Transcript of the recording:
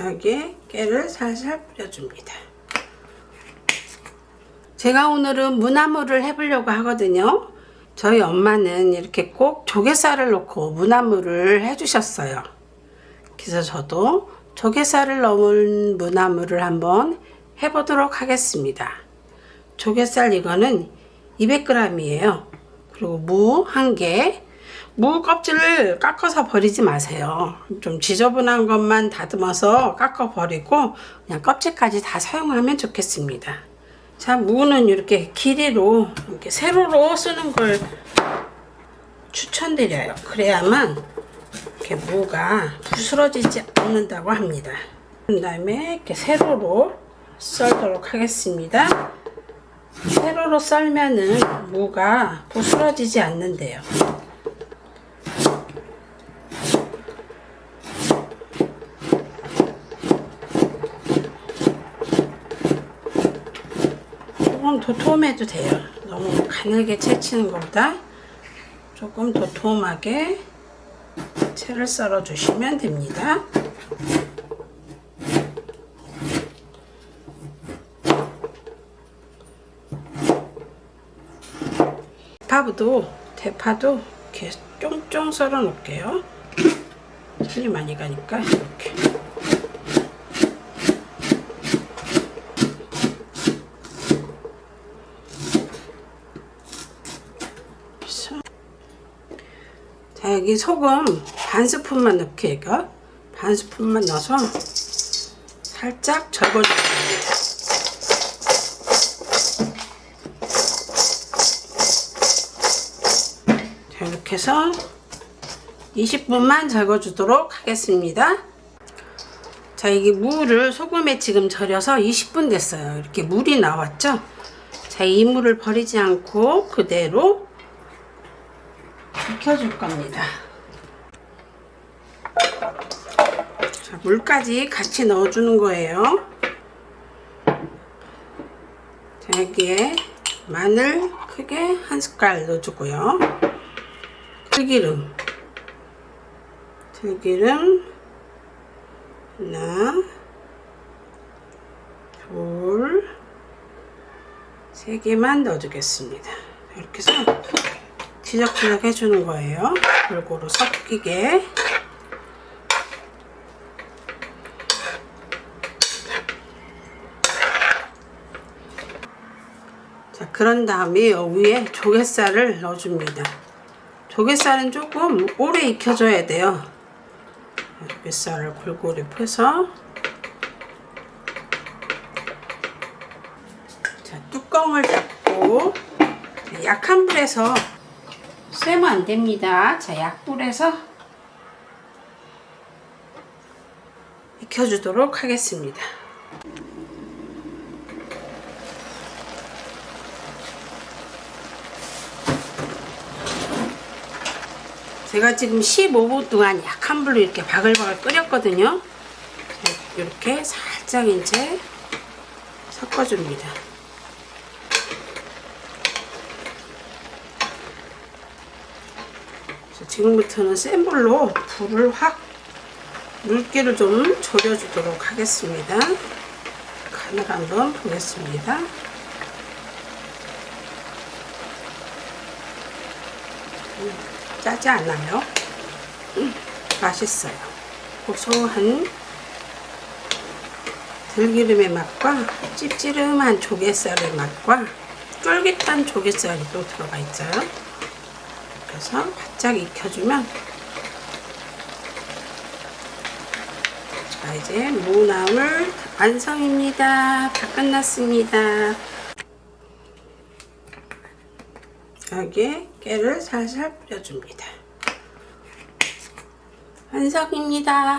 여기에 깨를 살살 뿌려줍니다. 제가 오늘은 무나물을 해보려고 하거든요. 저희 엄마는 이렇게 꼭 조개살을 넣고 무나물을 해주셨어요. 그래서 저도 조개살을 넣은 무나물을 한번 해보도록 하겠습니다. 조개살 이거는 200g이에요. 그리고 무한 개. 무 껍질을 깎아서 버리지 마세요. 좀 지저분한 것만 다듬어서 깎아 버리고 그냥 껍질까지 다 사용하면 좋겠습니다. 자, 무는 이렇게 길이로 이렇게 세로로 쓰는 걸 추천드려요. 그래야만 이렇게 무가 부스러지지 않는다고 합니다. 그 다음에 이렇게 세로로 썰도록 하겠습니다. 세로로 썰면은 무가 부스러지지 않는데요. 조금 도톰해도 돼요. 너무 가늘게 채치는 것보다 조금 도톰하게 채를 썰어 주시면 됩니다. 대파도 대파도 이렇게 쫑쫑 썰어 놓을게요. 손이 많이 가니까 이렇게. 그래서 자 여기 소금 반 스푼만 넣게요. 반 스푼만 넣어서 살짝 절거줍니다. 자 이렇게 해서 20분만 절거주도록 하겠습니다. 자 이게 무를 소금에 지금 절여서 20분 됐어요. 이렇게 물이 나왔죠? 자 이 물을 버리지 않고 그대로 익혀줄 겁니다. 자, 물까지 같이 넣어주는 거예요. 자, 여기에 마늘 크게 한 숟갈 넣어주고요. 들기름, 들기름 하나, 둘, 세 개만 넣어주겠습니다. 이렇게 해서 지적지적 해주는 거예요. 골고루 섞이게. 자, 그런 다음에 여기에 조갯살을 넣어줍니다. 조갯살은 조금 오래 익혀줘야 돼요. 조갯살을 골고루 펴서 자, 뚜껑을 닫고 약한 불에서 쐬면 안 됩니다. 자, 약불에서 익혀주도록 하겠습니다. 제가 지금 15분 동안 약한 불로 이렇게 바글바글 끓였거든요. 자, 이렇게 살짝 이제 섞어줍니다. 지금부터는 센 불로 불을 확 물기를 좀 졸여주도록 하겠습니다. 간을 한번 보겠습니다. 음, 짜지 않아요. 음, 맛있어요. 고소한 들기름의 맛과 찝찝한 조갯살의 맛과 쫄깃한 조갯살이 또 들어가 있어요. 그래서 바짝 익혀주면 자 이제 무나물 완성입니다. 다 끝났습니다. 여기에 깨를 살살 뿌려줍니다. 완성입니다.